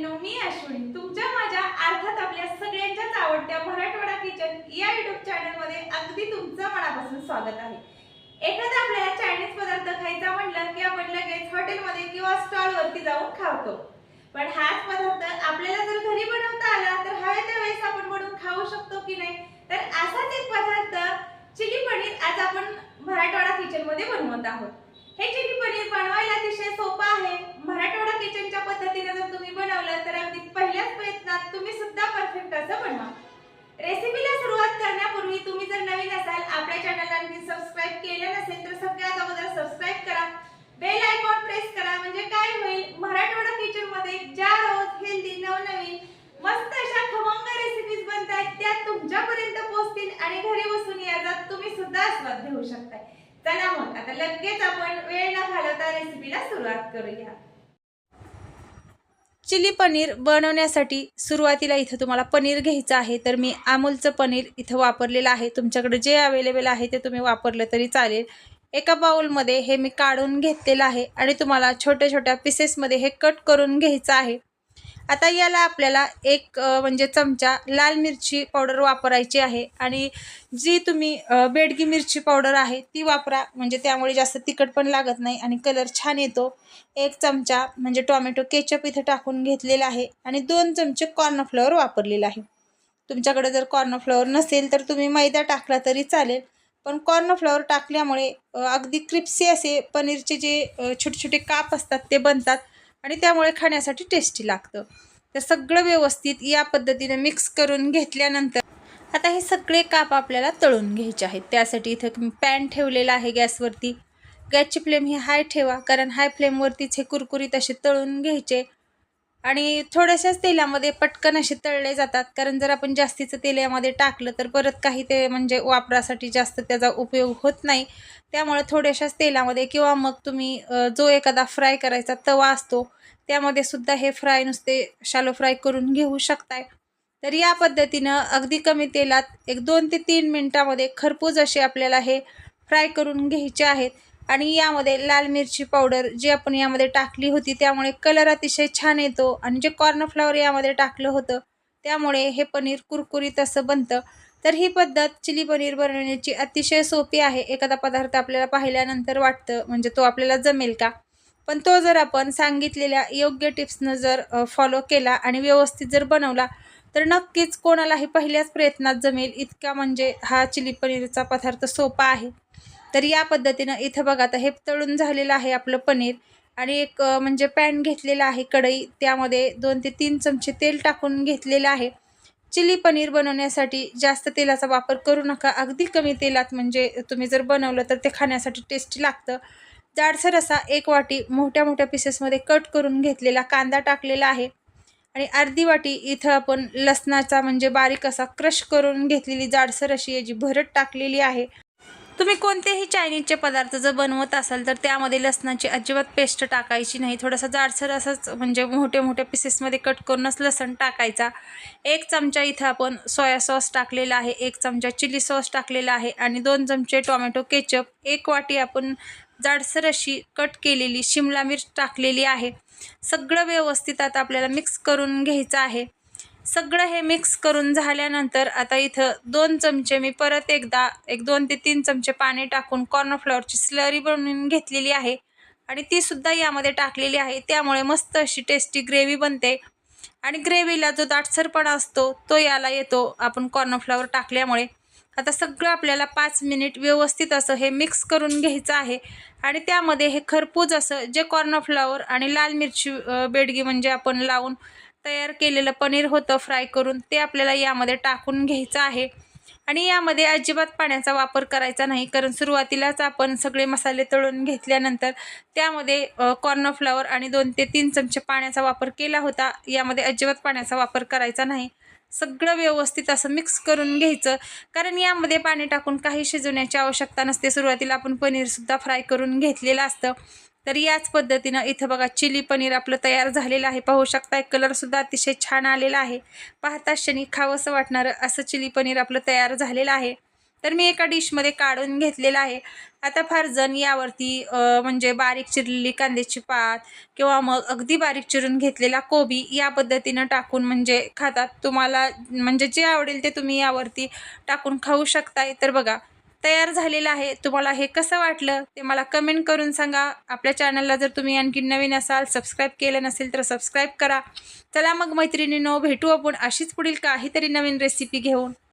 मैत्रिणींनो मी अश्विनी तुमच्या माझ्या अर्थात आपल्या सगळ्यांच्याच आवडत्या मराठवाडा किचन या युट्यूब चॅनलमध्ये अगदी तुमचं मनापासून स्वागत आहे. एखादा आपल्याला चायनीज पदार्थ खायचा म्हटलं की आपण लगेच हॉटेलमध्ये किंवा स्टॉल वरती जाऊन खावतो. पण हाच पदार्थ आपल्याला जर घरी बनवता आला तर हव्या त्या वेळेस आपण बनवून खाऊ शकतो की नाही? तर असाच एक पदार्थ चिली पनीर आज आपण मराठवाडा किचनमध्ये बनवत आहोत. हे चिली पनीर बनवायला अतिशय सोपं आहे. मराठवाडा किचनच्या पद्धती जर तुम्ही बनवलं तर अगदी पहिल्याच प्रयत्नात तुम्ही सुद्धा परफेक्ट बनवा रेसिपीला सुरुवात करण्यापूर्वी तुम्ही जर नवीन असाल आपल्या चॅनलला आणखी सबस्क्राईब केलं नसेल तर सगळ्यात अगोदर सबस्क्राईब करा. बेल आयकॉन प्रेस करा म्हणजे काय होईल? मराठवाडा किचनमध्ये ज्या रोज हेल्दी नवनवीन मस्त अशा खमंग रेसिपीज बनतायत त्या तुमच्यापर्यंत पोहोचतील आणि घरी बसून याचा तुम्ही सुद्धा आस्वाद घेऊ शकताय. चला मग आता लगेच आपण वेळ न घालवता रेसिपीला सुरुवात करूया. चिली पनीर बनवण्यासाठी सुरुवातीला इथं तुम्हाला पनीर घ्यायचं आहे तर मी अमूलचं पनीर इथं वापरलेलं आहे. तुमच्याकडे जे अवेलेबल आहे ते तुम्ही वापरलं तरी चालेल. एका बाउलमध्ये हे मी काढून घेतलेलं आहे आणि तुम्हाला छोट्या छोट्या पीसेसमध्ये हे कट करून घ्यायचं आहे. आता याला आपल्याला एक म्हणजे चमचा लाल मिरची पावडर वापरायची आहे. आणि जी तुम्ही बेडगी मिरची पावडर आहे ती वापरा. म्हणजे त्यामुळे जास्त तिखट पण लागत नाही आणि कलर छान येतो. एक चमचा म्हणजे टोमॅटो केचप इथं टाकून घेतलेला आहे. आणि दोन चमचे कॉर्नफ्लॉवर वापरलेला आहे. तुमच्याकडे जर कॉर्नफ्लॉवर नसेल तर तुम्ही मैदा टाकला तरी चालेल. पण कॉर्नफ्लॉवर टाकल्यामुळे अगदी क्रिप्सी असे पनीरचे जे छोटे छोटे काप असतात ते बनतात. आणि त्यामुळे खाण्यासाठी टेस्टी लागतं. तर सगळं व्यवस्थित या पद्धतीने मिक्स करून घेतल्यानंतर आता हे सगळे काप आपल्याला तळून घ्यायचे आहेत. त्यासाठी इथं पॅन ठेवलेला आहे गॅसवरती. गॅसची फ्लेम ही हाय ठेवा कारण हाय फ्लेमवरतीच हे कुरकुरीत असे तळून घ्यायचे. आणि थोड्याशाच तेलामध्ये पटकन असे तळले जातात कारण जर आपण जास्तीचं तेल यामध्ये टाकलं तर परत काही ते म्हणजे वापरासाठी जास्त त्याचा उपयोग होत नाही. त्यामुळे थोड्याशाच तेलामध्ये किंवा मग तुम्ही जो एखादा फ्राय करायचा तवा असतो त्यामध्ये सुद्धा हे फ्राय नुसते शालो फ्राय करून घेऊ शकताय. तर या पद्धतीनं अगदी कमी तेलात एक दोन ते तीन मिनटामध्ये खरपूज असे आपल्याला हे फ्राय करून घ्यायचे आहेत. आणि यामध्ये लाल मिरची पावडर जी आपण यामध्ये टाकली होती त्यामुळे कलर अतिशय छान येतो. आणि जे कॉर्नफ्लॉवर यामध्ये टाकलं होतं त्यामुळे हे पनीर कुरकुरीत असं बनतं. तर ही पद्धत चिली पनीर बनवण्याची अतिशय सोपी आहे. एखादा पदार्थ आपल्याला पाहिल्यानंतर वाटतं म्हणजे तो आपल्याला जमेल का? पण तो जर आपण सांगितलेल्या योग्य टिप्सनं जर फॉलो केला आणि व्यवस्थित जर बनवला तर नक्कीच कोणालाही पहिल्याच प्रयत्नात जमेल. इतका म्हणजे हा चिली पनीरचा पदार्थ सोपा आहे. तर या पद्धतीनं इथं बघा आता हे तळून झालेलं आहे आपलं पनीर आणि एक म्हणजे पॅन घेतलेला आहे कढई. त्यामध्ये दोन ते तीन चमचे तेल टाकून घेतलेलं आहे. चिली पनीर बनवण्यासाठी जास्त तेलाचा वापर करू नका. अगदी कमी तेलात म्हणजे तुम्ही जर बनवलं तर ते खाण्यासाठी टेस्टी लागतं. जाडसर असा एक वाटी मोठ्या मोठ्या पीसेसमध्ये कट करून घेतलेला कांदा टाकलेला आहे. आणि अर्धी वाटी इथं आपण लसणाचा म्हणजे बारीक असा क्रश करून घेतलेली जाडसर अशी याची भरट टाकलेली आहे. तुम्ही कोणतेही चायनीजचे पदार्थ जर बनवत असाल तर त्यामध्ये लसणाची अजिबात पेस्ट टाकायची नाही. थोडासा जाडसर असाच म्हणजे मोठ्या मोठ्या पीसेसमध्ये कट करूनच लसण टाकायचा. एक चमचा इथं आपण सोया सॉस टाकलेला आहे एक चमचा चिली सॉस टाकलेला आहे आणि दोन चमचे टोमॅटो केचप एक वाटी आपण जाडसर अशी कट केलेली शिमला मिर्च टाकलेली आहे. सगळं व्यवस्थित आता आपल्याला मिक्स करून घ्यायचं आहे. सगळं हे मिक्स करून झाल्यानंतर आता इथं दोन चमचे मी परत एकदा एक दोन ते तीन चमचे पाणी टाकून कॉर्नफ्लॉवरची स्लरी बनवून घेतलेली आहे. आणि ती सुद्धा यामध्ये टाकलेली आहे. त्यामुळे मस्त अशी टेस्टी ग्रेव्ही बनते. आणि ग्रेव्हीला जो दाटसरपणा असतो तो याला येतो आपण कॉर्नफ्लॉवर टाकल्यामुळे. आता सगळं आपल्याला पाच मिनिट व्यवस्थित असं हे मिक्स करून घ्यायचं आहे. आणि त्यामध्ये हे खरपूज असं जे कॉर्नफ्लॉवर आणि लाल मिरची बेडगी म्हणजे आपण लावून तयार केलेलं पनीर होतं फ्राय करून ते आपल्याला यामध्ये टाकून घ्यायचं आहे. आणि यामध्ये अजिबात पाण्याचा वापर करायचा नाही कारण सुरुवातीलाच आपण सगळे मसाले तळून घेतल्यानंतर त्यामध्ये कॉर्नफ्लॉवर आणि दोन ते तीन चमचे पाण्याचा वापर केला होता. यामध्ये अजिबात पाण्याचा वापर करायचा नाही. सगळं व्यवस्थित असं मिक्स करून घ्यायचं. कारण यामध्ये पाणी टाकून काही शिजवण्याची आवश्यकता नसते. सुरुवातीला आपण पनीरसुद्धा फ्राय करून घेतलेलं असतं. तर याच पद्धतीनं इथं बघा चिली पनीर आपलं तयार झालेलं आहे. पाहू शकताय कलरसुद्धा अतिशय छान आलेला आहे. पाहता क्षणी खावंसं वाटणारं असं चिली पनीर आपलं तयार झालेलं आहे. तर मी एका डिशमध्ये काढून घेतलेलं आहे. आता फार जण यावरती म्हणजे बारीक चिरलेली कांद्याची पात किंवा मग अगदी बारीक चिरून घेतलेला कोबी या पद्धतीनं टाकून म्हणजे खातात. तुम्हाला म्हणजे जे आवडेल ते तुम्ही यावरती टाकून खाऊ शकताय. तर बघा तयार झालेलं आहे. तुम्हाला हे कसं वाटलं ते मला कमेंट करून सांगा. आपल्या चॅनलला जर तुम्ही आणखी नवीन असाल सबस्क्राईब केलं नसेल तर सबस्क्राईब करा. चला मग मैत्रिणींनो भेटू आपण अशीच पुढील काहीतरी नवीन रेसिपी घेऊन.